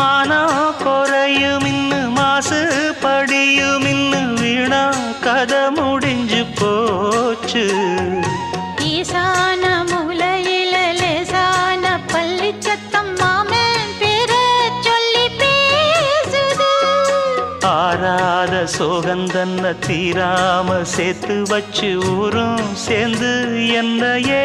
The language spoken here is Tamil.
മാനാ കുറയുമിന്ന് മാസ് പടിയുമിന്ന് വീണ കഥ മുടിഞ്ചു പോച്ച് ഈശാന മുലയിലെ സാന പള്ളിച്ചത്തമ്മാമേ പേര് ചൊല്ലി പേസുത് ആരാധ சோகந்தன்ன தீராம சேர்த்து வச்சு ஊரும் சேர்ந்து என்னையே